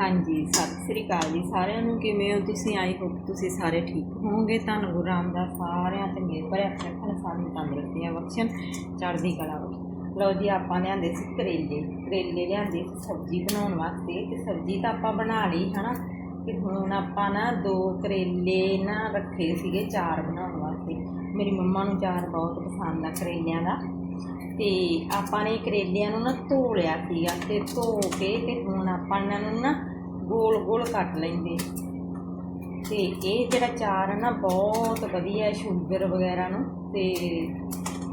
ਹਾਂਜੀ, ਸਤਿ ਸ੍ਰੀ ਅਕਾਲ ਜੀ ਸਾਰਿਆਂ ਨੂੰ। ਕਿਵੇਂ ਹੋ ਤੁਸੀਂ? ਆਈ ਹੋਪ ਤੁਸੀਂ ਸਾਰੇ ਠੀਕ ਹੋਵੋਗੇ। ਤੁਹਾਨੂੰ ਗੁਰੂ ਰਾਮਦਾਸ ਸਾਰਿਆਂ ਤੇ ਮਿਹਰ ਭਰਿਆ ਰੱਖਣ ਸਾਨੂੰ ਤੰਦਰੁਸਤੀਆਂ ਬਖਸ਼ਣ, ਚੜ੍ਹਦੀ ਕਲਾ ਬਖਸ਼ਣ। ਲਓ ਜੀ, ਆਪਾਂ ਲਿਆਂਦੇ ਸੀ ਕਰੇਲੇ। ਕਰੇਲੇ ਲਿਆਂਦੇ ਸੀ ਸਬਜ਼ੀ ਬਣਾਉਣ ਵਾਸਤੇ ਤੇ ਸਬਜ਼ੀ ਤਾਂ ਆਪਾਂ ਬਣਾ ਲਈ, ਹਨਾ? ਤੇ ਹੁਣ ਆਪਾਂ ਨਾ ਦੋ ਕਰੇਲੇ ਨਾ ਰੱਖੇ ਸੀਗੇ ਚਾਰ ਬਣਾਉਣ ਵਾਸਤੇ। ਮੇਰੀ ਮੰਮਾ ਨੂੰ ਚਾਰ ਬਹੁਤ ਪਸੰਦ ਆ ਕਰੇਲਿਆਂ ਦਾ। ਤੇ ਆਪਾਂ ਨੇ ਕਰੇਲਿਆਂ ਨੂੰ ਨਾ ਧੋ ਲਿਆ ਸੀਗਾ ਤੇ ਧੋ ਕੇ ਤੇ ਹੁਣ ਆਪਾਂ ਇਹਨਾਂ ਨੂੰ ਨਾ ਗੋਲ ਗੋਲ ਕੱਟ ਲੈਂਦੇ ਤੇ ਇਹ ਜਿਹੜਾ ਚਾਰ ਹੈ ਨਾ, ਬਹੁਤ ਵਧੀਆ ਸ਼ੂਗਰ ਵਗੈਰਾ ਨੂੰ ਤੇ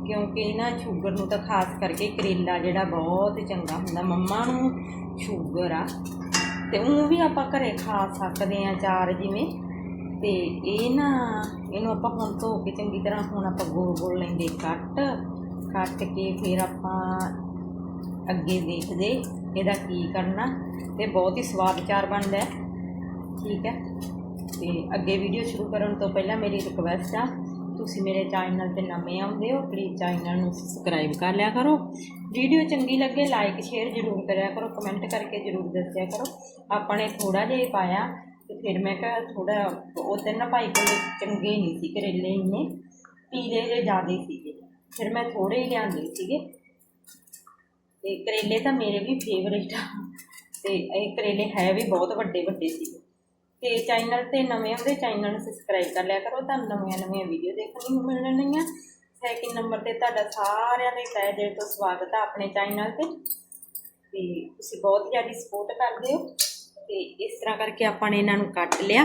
ਕਿਉਂਕਿ ਇਹਨਾਂ ਸ਼ੂਗਰ ਨੂੰ ਤਾਂ ਖਾਸ ਕਰਕੇ ਕਰੇਲਾ ਜਿਹੜਾ ਬਹੁਤ ਚੰਗਾ ਹੁੰਦਾ, ਮੰਮਾ ਨੂੰ ਸ਼ੂਗਰ ਆ। ਤੇ ਉਹ ਵੀ ਆਪਾਂ ਘਰੇ ਖਾ ਸਕਦੇ ਆ ਚਾਰ ਜਿਵੇਂ। ਤੇ ਇਹ ਨਾ, ਇਹਨੂੰ ਆਪਾਂ ਹੁਣ ਧੋ ਕੇ ਚੰਗੀ ਤਰ੍ਹਾਂ ਹੁਣ ਆਪਾਂ ਗੋਲ ਗੋਲ ਲੈਂਦੇ ਕੱਟ। ਕੱਟ ਕੇ ਫਿਰ ਆਪਾਂ ਅੱਗੇ ਦੇਖਦੇ ਇਹਦਾ ਕੀ ਕਰਨਾ ਤੇ ਬਹੁਤ ਹੀ ਸਵਾਦ ਚਾਰ ਬਣਦਾ ਹੈ। ਠੀਕ ਹੈ। ਤੇ ਅੱਗੇ ਵੀਡੀਓ ਸ਼ੁਰੂ ਕਰਨ ਤੋਂ ਪਹਿਲਾਂ ਮੇਰੀ ਰਿਕਵੈਸਟ ਆ, ਤੁਸੀਂ ਮੇਰੇ ਚੈਨਲ ਤੇ ਨਵੇਂ ਆਉਂਦੇ ਹੋ ਪਲੀਜ਼ ਚੈਨਲ ਨੂੰ ਸਬਸਕ੍ਰਾਈਬ ਕਰ ਲਿਆ ਕਰੋ। ਵੀਡੀਓ ਚੰਗੀ ਲੱਗੇ ਲਾਈਕ ਸ਼ੇਅਰ ਜ਼ਰੂਰ ਕਰਿਆ ਕਰੋ ਕਮੈਂਟ ਕਰਕੇ ਜ਼ਰੂਰ ਦੱਸਿਆ ਕਰੋ। ਆਪਾਂ ਨੇ ਥੋੜਾ ਜਿਹਾ ਪਾਇਆ, ਤੇ ਫਿਰ ਮੈਂ ਕਿਹਾ ਥੋੜਾ ਉਹ ਦਿਨ ਨਾ ਭਾਈ ਕੋਲ ਚੰਗੇ ਨਹੀਂ ਸੀ ਕਰੇਲੇ ਇੰਨੇ, ਪੀਲੇ ਜਿਹੇ ਜ਼ਿਆਦਾ ਸੀਗੇ। ਫਿਰ ਮੈਂ ਥੋੜੇ ਹੀ ਲਿਆਂਦੇ ਸੀਗੇ। ਤੇ ਕਰੇਲੇ ਤਾਂ ਮੇਰੇ ਵੀ ਫੇਵਰੇਟ ਆ। ਤੇ ਇਹ ਕਰੇਲੇ ਹੈ ਵੀ ਬਹੁਤ ਵੱਡੇ ਵੱਡੇ ਸੀਗੇ ਤੇ ਚੈਨਲ ਤੇ ਨਵੇਂ ਆਉਂਦੇ ਚੈਨਲ ਨੂੰ ਸਬਸਕ੍ਰਾਈਬ ਕਰ ਲਿਆ ਕਰੋ। ਤੁਹਾਨੂੰ ਨਵੀਆਂ ਨਵੀਆਂ ਵੀਡੀਓ ਦੇਖਣ ਨੂੰ ਮਿਲਣਗੀਆਂ ਸੈਕਿੰਡ ਨੰਬਰ ਤੇ ਤੁਹਾਡਾ ਸਾਰਿਆਂ ਦਾ ਤਹਿ ਦਿਲ ਤੋਂ ਸਵਾਗਤ ਆ ਆਪਣੇ ਚੈਨਲ ਤੇ। ਤੇ ਤੁਸੀਂ ਬਹੁਤ ਜ਼ਿਆਦਾ ਸਪੋਰਟ ਕਰਦੇ ਹੋ। ਤੇ ਇਸ ਤਰ੍ਹਾਂ ਕਰਕੇ ਆਪਾਂ ਨੇ ਇਹਨਾਂ ਨੂੰ ਕੱਟ ਲਿਆ।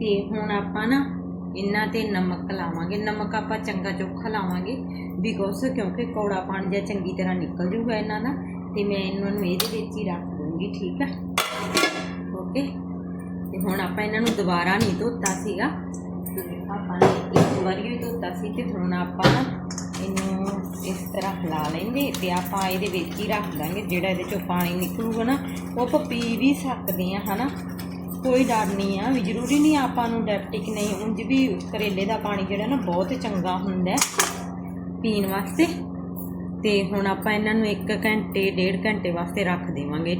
ਤੇ ਹੁਣ ਆਪਾਂ ਨਾ ਇਹਨਾਂ ਤੇ ਨਮਕ ਲਾਵਾਂਗੇ, ਨਮਕ ਆਪਾਂ ਚੰਗਾ ਚੋਖਾ ਲਾਵਾਂਗੇ ਬਿਕੋਜ਼ ਕਿਉਂਕਿ ਕੌੜਾ ਪਾਣੀ ਜਿਹਾ ਚੰਗੀ ਤਰ੍ਹਾਂ ਨਿਕਲ ਜੂਗਾ ਇਹਨਾਂ ਦਾ, ਤੇ ਮੈਂ ਇਹਨਾਂ ਨੂੰ ਇਹਦੇ ਵਿੱਚ ਹੀ ਰੱਖ ਦੂੰਗੀ, ਠੀਕ ਆ? ਓਕੇ ਤੇ ਹੁਣ ਆਪਾਂ ਇਹਨਾਂ ਨੂੰ ਦੁਬਾਰਾ ਨਹੀਂ ਧੋਤਾ ਸੀਗਾ। ਤੇ ਆਪਾਂ ਨੇ ਇੱਕ ਵਾਰੀ ਹੀ ਧੋਤਾ ਸੀ ਤੇ ਹੁਣ ਆਪਾਂ ਨਾ ਇਹਨੂੰ ਇਸ ਤਰ੍ਹਾਂ ਹਿਲਾ ਲੈਂਦੇ ਤੇ ਆਪਾਂ ਇਹਦੇ ਵਿੱਚ ਹੀ ਰੱਖ ਦਾਂਗੇ, ਜਿਹੜਾ ਇਹਦੇ ਚੋਂ ਪਾਣੀ ਨਿਕਲੂਗਾ ਨਾ, ਉਹ ਆਪਾਂ ਪੀ ਵੀ ਸਕਦੇ ਆ ਹਨਾ? ਕੋਈ ਡਰ ਨਹੀਂ ਆ, ਵੀ ਜ਼ਰੂਰੀ ਨਹੀਂ ਆਪਾਂ ਨੂੰ ਡੈਪਟਿਕ ਨਹੀਂ, ਉਂਝ ਵੀ ਕਰੇਲੇ ਦਾ ਪਾਣੀ ਜਿਹੜਾ ਨਾ ਬਹੁਤ ਚੰਗਾ ਹੁੰਦਾ ਪੀਣ ਵਾਸਤੇ। ਤੇ ਹੁਣ ਆਪਾਂ ਇਹਨਾਂ ਨੂੰ 1 ਘੰਟੇ, ਡੇਢ ਘੰਟੇ ਵਾਸਤੇ ਰੱਖ ਦੇਵਾਂਗੇ।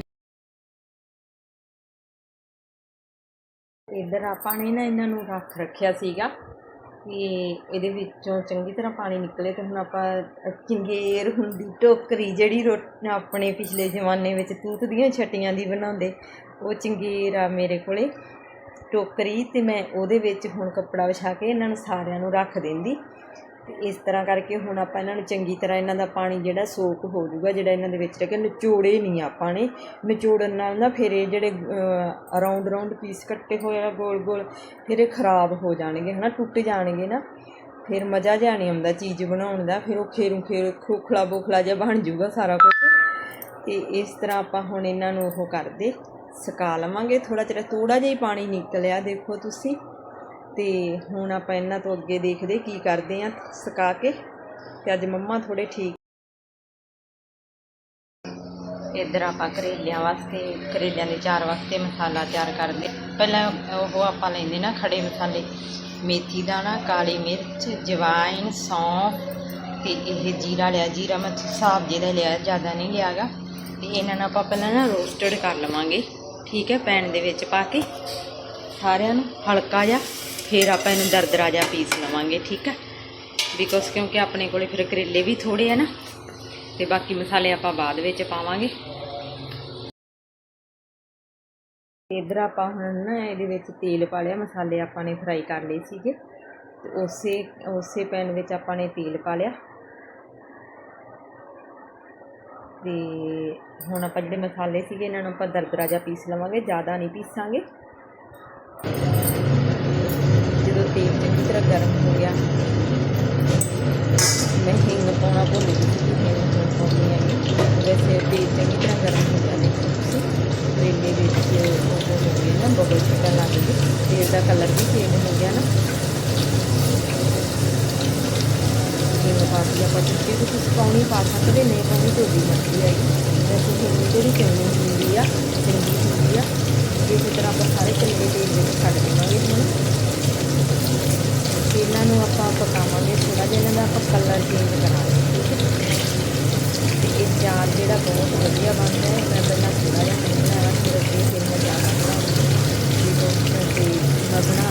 ਇੱਧਰ ਆਪਾਂ ਨੇ ਨਾ ਇਹਨਾਂ ਨੂੰ ਰੱਖ ਰੱਖਿਆ ਸੀਗਾ ਕਿ ਇਹਦੇ ਵਿੱਚੋਂ ਚੰਗੀ ਤਰ੍ਹਾਂ ਪਾਣੀ ਨਿਕਲੇ ਤੇ ਹੁਣ ਆਪਾਂ ਚਿੰਗੇਰ ਹੁੰਦੀ, ਟੋਕਰੀ ਜਿਹੜੀ ਰੋ ਆਪਣੇ ਪਿਛਲੇ ਜ਼ਮਾਨੇ ਵਿੱਚ ਤੂਤ ਦੀਆਂ ਛਟੀਆਂ ਦੀ ਬਣਾਉਂਦੇ ਉਹ ਚਿੰਗੇਰ ਆ ਮੇਰੇ ਕੋਲੇ ਟੋਕਰੀ ਤੇ ਮੈਂ ਉਹਦੇ ਵਿੱਚ ਹੁਣ ਕੱਪੜਾ ਵਿਛਾ ਕੇ ਇਹਨਾਂ ਨੂੰ ਸਾਰਿਆਂ ਨੂੰ ਰੱਖ ਦਿੰਦੀ। ਤੇ ਇਸ ਤਰ੍ਹਾਂ ਕਰਕੇ ਹੁਣ ਆਪਾਂ ਇਹਨਾਂ ਨੂੰ ਚੰਗੀ ਤਰ੍ਹਾਂ ਇਹਨਾਂ ਦਾ ਪਾਣੀ ਜਿਹੜਾ ਸੋਕ ਹੋ ਜਾਊਗਾ, ਜਿਹੜਾ ਇਹਨਾਂ ਦੇ ਵਿੱਚ ਰਹਿ ਨਿਚੋੜੇ ਨਹੀਂ ਆਪਾਂ ਨੇ। ਨਿਚੋੜਨ ਨਾਲ ਨਾ ਫਿਰ ਇਹ ਜਿਹੜੇ ਅਰਾਊਂਡ ਰਾਉਂਡ ਪੀਸ ਕੱਟੇ ਹੋਏ ਆ ਗੋਲ ਗੋਲ, ਫਿਰ ਇਹ ਖਰਾਬ ਹੋ ਜਾਣਗੇ, ਹਨਾ, ਟੁੱਟ ਜਾਣਗੇ ਨਾ। ਫਿਰ ਮਜ਼ਾ ਜਿਹਾ ਨਹੀਂ ਆਉਂਦਾ ਚੀਜ਼ ਬਣਾਉਣ ਦਾ, ਫਿਰ ਉਹ ਖੇਰੂ ਖੇਰ, ਖੋਖਲਾ ਬੋਖਲਾ ਜਿਹਾ ਬਣ ਜਾਊਗਾ ਸਾਰਾ ਕੁਝ ਤੇ ਇਸ ਤਰ੍ਹਾਂ ਆਪਾਂ ਹੁਣ ਇਹਨਾਂ ਨੂੰ ਉਹ ਕਰਦੇ। ਸੁਕਾ ਲਵਾਂਗੇ। ਥੋੜਾ ਚਿਰ ਥੋੜਾ ਜਿਹਾ ਹੀ ਪਾਣੀ ਨਿਕਲਿਆ, ਦੇਖੋ ਤੁਸੀਂ। ਤੇ ਹੁਣ ਆਪਾਂ ਇਹਨਾਂ ਤੋਂ ਅੱਗੇ ਦੇਖਦੇ ਕੀ ਕਰਦੇ ਆ ਸੁਕਾ ਕੇ। ਤੇ ਅੱਜ ਮੰਮਾ ਥੋੜੇ ਠੀਕ ਇੱਧਰ ਆਪਾਂ ਕਰੇਲਿਆਂ ਵਾਸਤੇ, ਕਰੇਲਿਆਂ ਦੇ ਚਾਰ ਵਾਸਤੇ ਮਸਾਲਾ ਤਿਆਰ ਕਰਦੇ ਪਹਿਲਾਂ ਉਹ ਆਪਾਂ ਲੈਂਦੇ ਨਾ ਖੜੇ ਮਸਾਲੇ। ਮੇਥੀ ਦਾਣਾ, ਕਾਲੀ ਮਿਰਚ ਜਵਾਇਨ ਸੌਂਫ ਤੇ ਇਹ ਜੀਰਾ ਲਿਆ। ਜੀਰਾ ਮੈਂ ਹਿਸਾਬ ਜਿਹਦਾ ਲਿਆ, ਜ਼ਿਆਦਾ ਨਹੀਂ ਲਿਆਗਾ। ਤੇ ਇਹਨਾਂ ਨੂੰ ਆਪਾਂ ਪਹਿਲਾਂ ਨਾ ਰੋਸਟਡ ਕਰ ਲਵਾਂਗੇ। ਠੀਕ ਹੈ, ਪੈਨ ਦੇ ਵਿੱਚ ਪਾ ਕੇ ਸਾਰਿਆਂ ਨੂੰ ਹਲਕਾ ਜਿਹਾ ਫਿਰ ਆਪਾਂ ਇਹਨੂੰ ਦਰਦਰਾ ਜਿਹਾ ਪੀਸ ਲਵਾਂਗੇ, ਠੀਕ ਹੈ? ਬਿਕੋਜ਼ ਕਿਉਂਕਿ ਆਪਣੇ ਕੋਲੇ ਫਿਰ ਕਰੇਲੇ ਵੀ ਥੋੜੇ ਆ ਨਾ, ਤੇ ਬਾਕੀ ਮਸਾਲੇ ਆਪਾਂ ਬਾਅਦ ਵਿੱਚ ਪਾਵਾਂਗੇ। ਇਧਰ ਆਪਾਂ ਹੁਣ ਨਾ ਇਹਦੇ ਵਿੱਚ ਤੇਲ ਪਾ ਲਿਆ, ਮਸਾਲੇ ਆਪਾਂ ਨੇ ਫਰਾਈ ਕਰ ਲਏ ਸੀਗੇ, ਤੇ ਉਸੇ ਉਸੇ ਪੈਨ ਵਿੱਚ ਆਪਾਂ ਨੇ ਤੇਲ ਪਾ ਲਿਆ। ਅਤੇ ਹੁਣ ਆਪਾਂ ਜਿਹੜੇ ਮਸਾਲੇ ਸੀਗੇ, ਇਹਨਾਂ ਨੂੰ ਆਪਾਂ ਦਰਦਰਾ ਜਿਹਾ ਪੀਸ ਲਵਾਂਗੇ, ਜ਼ਿਆਦਾ ਨਹੀਂ ਪੀਸਾਂਗੇ। ਜਦੋਂ ਤੇਲ ਚੰਗੀ ਤਰ੍ਹਾਂ ਗਰਮ ਹੋ ਗਿਆ ਕਿਵੇਂ ਪਾਤੀ ਆਪਾਂ ਚੁੱਕੀ ਤੇ ਤੁਸੀਂ ਪਾਉਣੀ ਪਾ ਸਕਦੇ ਨਹੀਂ ਤਾਂ ਵੀ ਤੁਹਾਡੀ ਮਰਜ਼ੀ ਹੈ ਵੈਸੇ ਤੁਹਾਨੂੰ ਜਿਹੜੀ ਕਿਵੇਂ ਹੁੰਦੀ ਆ ਚੰਗੀ ਹੁੰਦੀ ਆ, ਇਸੇ ਤਰ੍ਹਾਂ ਆਪਾਂ ਸਾਰੇ ਚੰਗੇ ਤੇਲ ਵਿੱਚ ਛੱਡ ਦੇਵਾਂਗੇ ਹੁਣ। ਇਹਨਾਂ ਨੂੰ ਆਪਾਂ ਪਕਾਵਾਂਗੇ ਥੋੜਾ ਜਿਹਾ ਇਹਨਾਂ ਦਾ ਆਪਾਂ ਕਲਰ ਚੇਂਜ ਕਰਾਂਗੇ ਇਹ ਚਾਰ ਜਿਹੜਾ ਬਹੁਤ ਵਧੀਆ ਬਣਦਾ ਹੈ, ਮੈਂ ਪਹਿਲਾਂ ਥੋੜਾ ਜਿਹਾ ਬਣਾਇਆ ਫਿਰ ਅੱਗੇ ਫਿਰ ਮੈਂ ਜ਼ਿਆਦਾ ਬਣਾਉਂਗੀ। ਜਦੋਂ ਤੇ ਮੈਂ ਬਣਾ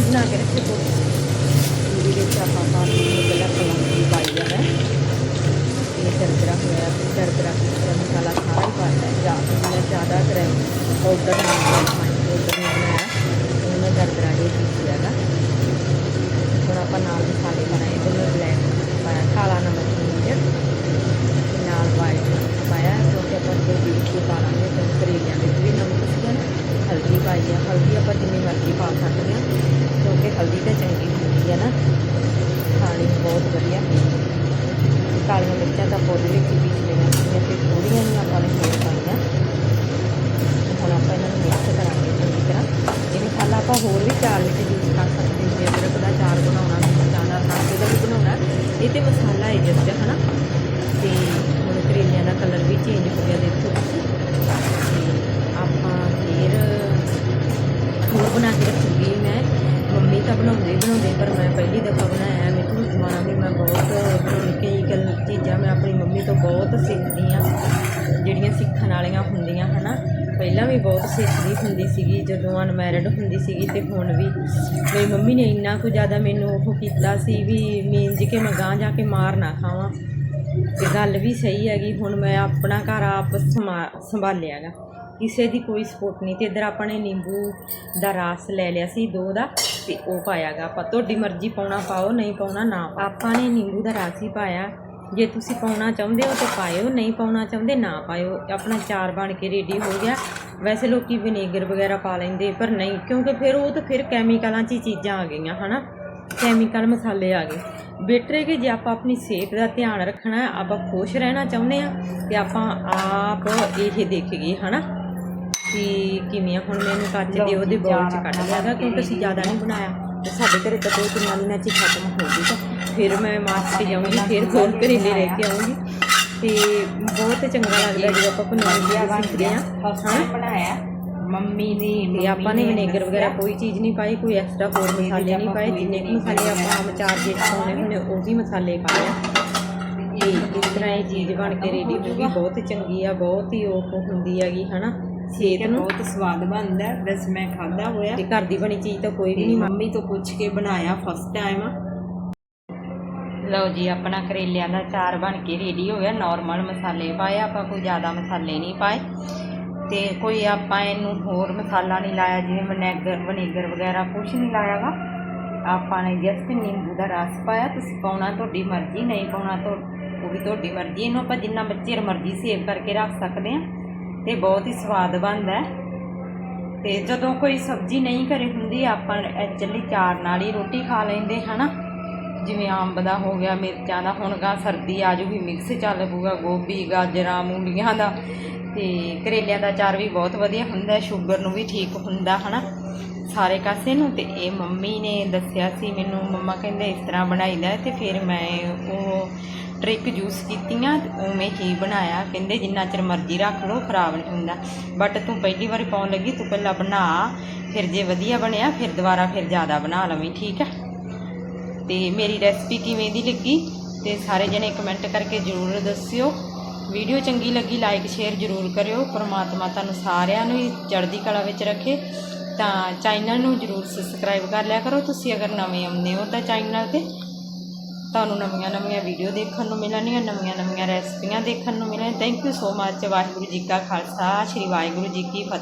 ਬਣਾ ਕੇ ਵੀ ਬਣਾ ਕੇ ਰੱਖੇ ਕੋਈ ਇਹਦੇ ਵਿੱਚ ਆਪਾਂ ਪਾ ਦਿੰਦੇ ਪਹਿਲਾਂ ਕਲੰਕੀ ਪਾਈ ਜਾਣਾ ਇਹ ਦਰਦਰਾ ਹੋਇਆ ਦਰਦਰਾ ਮਸਾਲਾ ਸਾਰਾ ਹੀ ਪਾਤਾ ਜਾਂ ਮੈਂ ਜ਼ਿਆਦਾ ਕਰੈਮ ਪਾਊਡਰ ਨਹੀਂ ਪਾਇਆ ਪਾਊਡਰ ਨਹੀਂ ਬਣਾਇਆ ਉਹਨੇ ਦਰਦਰਾ ਇਹ ਪੀਸਿਆ ਹੈਗਾ ਹੁਣ ਆਪਾਂ ਨਾਲ ਮਸਾਲੇ ਬਣਾਏ ਤੇ ਮੈਂ ਬਲੈਕ ਪਾਇਆ ਕਾਲਾ ਨਮਕ ਮਿਰਚ ਤੇ ਨਾਲ ਵਾਈਟ ਨਮਕ ਪਾਇਆ ਕਿਉਂਕਿ ਆਪਾਂ ਕੋਈ ਵੀ ਕੇ ਪਾ ਲਾਂਗੇ ਤੇ ਕਰੇਲਿਆਂ ਵਿੱਚ ਵੀ ਨਮਕ ਸੀਗਾ ਨਾ ਹਲਦੀ ਪਾਈ ਆ ਹਲਦੀ ਆਪਾਂ ਜਿੰਨੀ ਮਰਜ਼ੀ ਪਾ ਸਕਦੇ ਹਾਂ ਕਿਉਂਕਿ ਹਲਦੀ ਤਾਂ ਚੰਗੀ ਹੁੰਦੀ ਹੈ ਨਾ ਖਾਣੀ ਬਹੁਤ ਵਧੀਆ ਕਾਲੀਆਂ ਮਿਰਚਾਂ ਤਾਂ ਪੌਦੇ ਵਿੱਚ ਹੀ ਪੀਸ ਲਈਆਂ ਸੀਗੀਆਂ ਤੇ ਥੋੜ੍ਹੀਆਂ ਜਿਹੀਆਂ ਆਪਾਂ ਨੇ ਹੋਰ ਪਾਈਆਂ। ਹੁਣ ਆਪਾਂ ਇਹਨਾਂ ਨੂੰ ਮਿਕਸ ਕਰਾਂਗੇ ਚੰਗੀ ਤਰ੍ਹਾਂ। ਇਹ ਮਸਾਲਾ ਆਪਾਂ ਹੋਰ ਵੀ ਚਾਰ ਵਿੱਚ ਯੂਜ਼ ਕਰ ਸਕਦੇ ਹਾਂ। ਜੇ ਅਦਰਕ ਦਾ ਚਾਰ ਬਣਾਉਣਾ ਚਾਹਨਾ ਨਾਕੇ ਦਾ ਵੀ ਬਣਾਉਣਾ। ਇਹ ਤੇ ਮਸਾਲਾ ਹੈ ਜਿਸ ਹਨਾ? ਵਾਲੀਆਂ ਹੁੰਦੀਆਂ, ਹਨਾ? ਪਹਿਲਾਂ ਵੀ ਬਹੁਤ ਸਿੱਖਦੀ ਹੁੰਦੀ ਸੀਗੀ, ਜਦੋਂ ਅਨਮੈਰਿਡ ਹੁੰਦੀ ਸੀਗੀ ਤੇ ਹੁਣ ਵੀ। ਮੇਰੀ ਮੰਮੀ ਨੇ ਇੰਨਾ ਕੁ ਜ਼ਿਆਦਾ ਮੈਨੂੰ ਉਹ ਕੀਤਾ ਸੀ ਵੀ ਮੀਨਜ ਕਿ ਮੈਂ ਗਾਂ ਜਾ ਕੇ ਮਾਰ ਨਾ ਖਾਵਾਂ। ਤੇ ਗੱਲ ਵੀ ਸਹੀ ਹੈਗੀ, ਹੁਣ ਮੈਂ ਆਪਣਾ ਘਰ ਆਪ ਸਮਾ, ਸੰਭਾਲਿਆ ਗਾ ਕਿਸੇ ਦੀ ਕੋਈ ਸਪੋਰਟ ਨਹੀਂ, ਤੇ ਇਧਰ ਆਪਾਂ ਨੇ ਨਿੰਬੂ ਦਾ ਰਸ ਲੈ ਲਿਆ ਸੀ, ਦੋ ਦਾ, ਤੇ ਉਹ ਪਾਇਆਗਾ ਆਪਾਂ, ਤੁਹਾਡੀ ਮਰਜ਼ੀ ਪਾਉਣਾ, ਪਾਓ, ਨਹੀਂ ਪਾਉਣਾ, ਨਾ ਆਪਾਂ ਨੇ ਨਿੰਬੂ ਦਾ ਰਸ ਹੀ ਪਾਇਆ। ਜੇ ਤੁਸੀਂ ਪਾਉਣਾ ਚਾਹੁੰਦੇ ਹੋ ਤਾਂ ਪਾਇਓ ਨਹੀਂ ਪਾਉਣਾ ਚਾਹੁੰਦੇ ਨਾ ਪਾਇਓ। ਆਪਣਾ ਚਾਰ ਬਣ ਕੇ ਰੈਡੀ ਹੋ ਗਿਆ। ਵੈਸੇ ਲੋਕੀ ਵਿਨੇਗਰ ਵਗੈਰਾ ਪਾ ਲੈਂਦੇ ਪਰ ਨਹੀਂ ਕਿਉਂਕਿ ਫਿਰ ਉਹ ਤਾਂ ਫਿਰ ਕੈਮੀਕਲਾਂ 'ਚ ਹੀ ਚੀਜ਼ਾਂ ਆ ਗਈਆਂ ਹਨਾ? ਕੈਮੀਕਲ ਮਸਾਲੇ ਆ ਗਏ। ਬੈਟਰ ਹੈ ਕਿ ਜੇ ਆਪਾਂ ਆਪਣੀ ਸਿਹਤ ਦਾ ਧਿਆਨ ਰੱਖਣਾ ਹੈ ਆਪਾਂ ਖੁਸ਼ ਰਹਿਣਾ ਚਾਹੁੰਦੇ ਆ ਤੇ ਆਪਾਂ ਆਪ ਇਹ ਦੇਖੀਏ ਹਨਾ? ਕਿ ਕਿਵੇਂ ਆ ਹੁਣ ਮੈਨੂੰ ਕੱਚ ਦੇ ਉਹਦੇ ਬੋਲ ਚ ਕੱਢ ਲਿਆਗਾ ਕਿਉਂਕਿ ਅਸੀਂ ਜ਼ਿਆਦਾ ਨਹੀਂ ਬਣਾਇਆ। ਤੇ ਸਾਡੇ ਘਰੇ ਤਾਂ ਕੋਈ ਕਿੰਨਾ ਦਿਨਾਂ ਚ ਖਤਮ ਹੋ ਜੂਗਾ ਫਿਰ ਮੈਂ ਮਾਰਕੀਟ ਜਾਊਂਗੀ ਫਿਰ ਹੋਰ ਕਰੇਲੇ ਲੈ ਕੇ ਆਊਂਗੀ। ਤੇ ਬਹੁਤ ਚੰਗਾ ਲੱਗਦਾ ਜਦੋਂ ਆਪਾਂ ਬਣਾਉਂਦੇ ਸਿੱਖਦੇ ਆ ਹਾਂ। ਬਣਾਇਆ। ਮੰਮੀ ਨੇ ਤੇ ਆਪਾਂ ਨੇ ਵਿਨੇਗਰ ਵਗੈਰਾ ਕੋਈ ਚੀਜ਼ ਨਹੀਂ ਪਾਈ ਕੋਈ ਐਕਸਟਰਾ ਹੋਰ ਮਸਾਲੇ ਨਹੀਂ ਪਾਏ ਜਿੰਨੇ ਕੁ ਮਸਾਲੇ ਆਪਾਂ ਆਮ ਚਾਰ ਜੇ ਪਾਉਣੇ ਹੁੰਦੇ ਉਹ ਵੀ ਮਸਾਲੇ ਪਾਏ ਆ ਤੇ ਇਸ ਤਰ੍ਹਾਂ ਇਹ ਚੀਜ਼ ਬਣ ਕੇ ਰੈਡੀ ਹੋ ਗਈ। ਬਹੁਤ ਚੰਗੀ ਆ ਬਹੁਤ ਹੀ ਉਹ ਹੁੰਦੀ ਹੈਗੀ ਹਨਾ? ਸਿਹਤ ਨੂੰ। ਬਹੁਤ ਸਵਾਦ ਬਣਦਾ। ਬਸ ਮੈਂ ਖਾਦਾ ਹੋਇਆ। ਤੇ ਘਰ ਦੀ ਬਣੀ ਚੀਜ਼ ਤਾਂ ਕੋਈ ਵੀ ਨਹੀਂ ਮੰਮੀ ਤੋਂ ਪੁੱਛ ਕੇ ਬਣਾਇਆ ਫਸਟ ਟਾਈਮ ਲਓ ਜੀ, ਆਪਣਾ ਕਰੇਲਿਆਂ ਦਾ ਚਾਰ ਬਣ ਕੇ ਰੈਡੀ ਹੋ ਗਿਆ। ਨਾਰਮਲ ਮਸਾਲੇ ਪਾਏ, ਆਪਾਂ ਕੋਈ ਜ਼ਿਆਦਾ ਮਸਾਲੇ ਨਹੀਂ ਪਾਏ। ਤੇ ਕੋਈ ਆਪਾਂ ਇਹਨੂੰ ਹੋਰ ਮਸਾਲਾ ਨਹੀਂ ਲਾਇਆ, ਜਿਵੇਂ ਵਿਨੇਗਰ ਵਿਨੇਗਰ ਵਗੈਰਾ ਕੁਝ ਨਹੀਂ ਲਾਇਆਗਾ। ਆਪਾਂ ਨੇ ਜਸਟ ਨਿੰਬੂ ਦਾ ਰਸ ਪਾਇਆ। ਤੁਸੀਂ ਪਾਉਣਾ ਤੁਹਾਡੀ ਮਰਜ਼ੀ, ਨਹੀਂ ਪਾਉਣਾ ਤਾਂ ਉਹ ਵੀ ਤੁਹਾਡੀ ਮਰਜ਼ੀ। ਇਹਨੂੰ ਆਪਾਂ ਜਿੰਨਾ ਚਿਰ ਮਰਜ਼ੀ ਸੇਵ ਕਰਕੇ ਰੱਖ ਸਕਦੇ ਆ ਤੇ ਬਹੁਤ ਹੀ ਸਵਾਦ ਬਣਦਾ ਹੈ। ਤੇ ਜਦੋਂ ਕੋਈ ਸਬਜ਼ੀ ਨਹੀਂ ਘਰੇ ਹੁੰਦੀ, ਆਪਾਂ ਐਕਚੁਅਲੀ ਚਾਰ ਨਾਲ ਹੀ ਰੋਟੀ ਖਾ ਲੈਂਦੇ, ਹਨਾ? ਜਿਵੇਂ ਅੰਬ ਦਾ ਹੋ ਗਿਆ, ਮਿਰਚਾਂ ਦਾ ਹੁਣ ਗਾ ਸਰਦੀ ਆ ਜੂਗੀ, ਮਿਕਸ ਚੱਲ ਪੂਗਾ ਗੋਭੀ, ਗਾਜਰਾਂ ਮੂਲੀਆਂ ਦਾ। ਤੇ ਕਰੇਲਿਆਂ ਦਾ ਚਾਰ ਵੀ ਬਹੁਤ ਵਧੀਆ ਹੁੰਦਾ, ਸ਼ੂਗਰ ਨੂੰ ਵੀ ਠੀਕ ਹੁੰਦਾ, ਹਨਾ? ਸਾਰੇ ਕਾਸੇ ਨੂੰ, ਤੇ ਇਹ ਮੰਮੀ ਨੇ ਦੱਸਿਆ ਸੀ, ਮੈਨੂੰ ਮੰਮਾ ਕਹਿੰਦੇ ਇਸ ਤਰ੍ਹਾਂ ਬਣਾਈਦਾ ਹੈ ਤੇ ਫਿਰ ਮੈਂ ਉਹ ਟ੍ਰਿਕ ਯੂਜ਼ ਕੀਤੀਆਂ, ਤੇ ਉਵੇਂ ਹੀ ਬਣਾਇਆ। ਕਹਿੰਦੇ ਜਿੰਨਾ ਚਿਰ ਮਰਜ਼ੀ ਰੱਖ ਲਓ, ਖਰਾਬ ਨਹੀਂ ਹੁੰਦਾ। ਬਟ ਤੂੰ ਪਹਿਲੀ ਵਾਰੀ ਪਾਉਣ ਲੱਗੀ, ਤੂੰ ਪਹਿਲਾਂ ਬਣਾ, ਫਿਰ ਜੇ ਵਧੀਆ ਬਣਿਆ, ਫਿਰ ਦੁਬਾਰਾ ਫਿਰ ਜ਼ਿਆਦਾ ਬਣਾ ਲਵੀਂ, ਠੀਕ ਹੈ ਤੇ ਮੇਰੀ ਰੈਸਪੀ ਕਿਵੇਂ ਦੀ ਲੱਗੀ ਤੇ ਸਾਰੇ ਜਣੇ ਕਮੈਂਟ ਕਰਕੇ ਜ਼ਰੂਰ ਦੱਸਿਓ। ਵੀਡੀਓ ਚੰਗੀ ਲੱਗੀ ਲਾਈਕ ਸ਼ੇਅਰ ਜ਼ਰੂਰ ਕਰਿਓ। ਪਰਮਾਤਮਾ ਤੁਹਾਨੂੰ ਸਾਰਿਆਂ ਨੂੰ ਹੀ ਚੜ੍ਹਦੀ ਕਲਾ ਵਿੱਚ ਰੱਖੇ। ਤਾਂ ਚੈਨਲ ਨੂੰ ਜ਼ਰੂਰ ਸਬਸਕ੍ਰਾਈਬ ਕਰ ਲਿਆ ਕਰੋ। ਤੁਸੀਂ ਅਗਰ ਨਵੇਂ ਆਉਂਦੇ ਹੋ ਤਾਂ ਚੈਨਲ ਤੇ ਤੁਹਾਨੂੰ ਨਵੀਆਂ ਨਵੀਆਂ ਵੀਡੀਓ ਦੇਖਣ ਨੂੰ ਮਿਲਣਗੀਆਂ ਨਵੀਆਂ ਨਵੀਆਂ ਰੈਸਪੀਆਂ ਦੇਖਣ ਨੂੰ ਮਿਲਣ thank you so much Waheguru ji ਕਾ ਖਾਲਸਾ। ਸ੍ਰੀ ਵਾਹਿਗੁਰੂ ਜੀ ਕੀ ਫਤਿਹ।